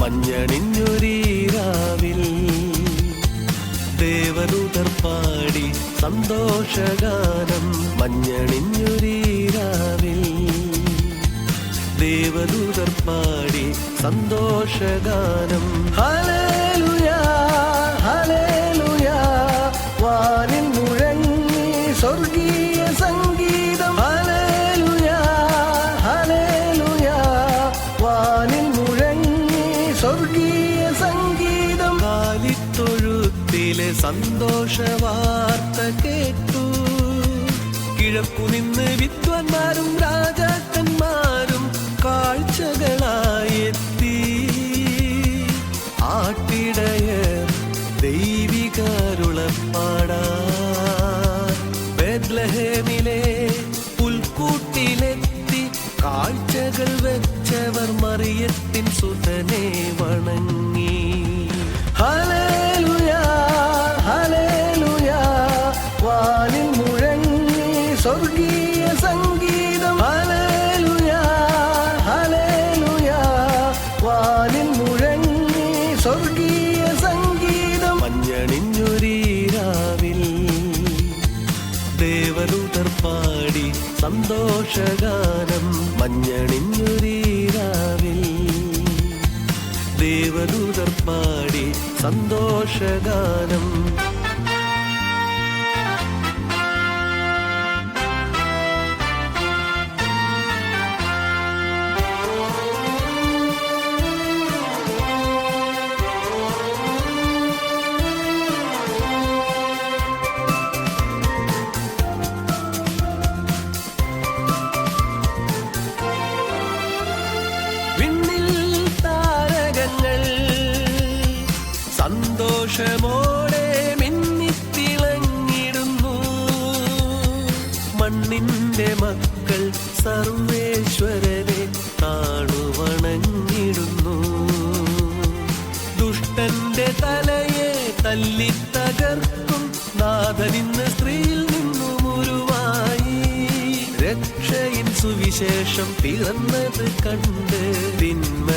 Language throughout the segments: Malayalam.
മഞ്ഞണിഞ്ഞൊരീരാവിൽ ദേവദൂതർ പാടി സന്തോഷഗാനം മഞ്ഞണിഞ്ഞൊരീരാവിൽ ദേവദൂതർ പാടി സന്തോഷഗാനം. ഹലേലുയാ ഹലേലുയാ വാനിൽ മുഴങ്ങി സ്വർഗീയ സ്വർഗീയ സംഗീതം കാലിത്തൊഴുത്തിലെ സന്തോഷ വാർത്ത കേട്ടു. കിഴക്കു നിന്ന് വിദ്വാൻമാരും രാജാക്കന്മാരും കാഴ്ചകളായി ആട്ടിടയ ദൈവികരുളപ്പാടാ ബെദ്ലഹേമിലെ പുൽക്കൂട്ടിലെത്തി കാഴ്ചകൾ മറിയത്തിൻ സുതനെ വണങ്ങി. ഹലേലുയാ ഹലേലുയാ വാനിൽ മുഴങ്ങി സ്വർഗീയ സംഗീതം സന്തോഷഗാനം മഞ്ഞണിഞ്ഞുരീരാവിൽ. ദേവദൂതർ പാടി സന്തോഷഗാനം സന്തോഷമോടെ മിന്നിത്തിളങ്ങിടുന്നു മണ്ണിന്റെ മക്കൾ സർവേശ്വരനെ കാണുവണങ്ങിടുന്നു ദുഷ്ടന്റെ തലയെ തല്ലി തകർക്കും നാഥനിന്ന് സ്ത്രീയിൽ നിന്നും ഉരുവായി. രക്ഷയിൻ സുവിശേഷം പിറന്നത് കണ്ട്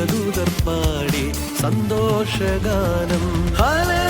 ദേവദൂതർ പാടി സന്തോഷഗാനം. ഹലേ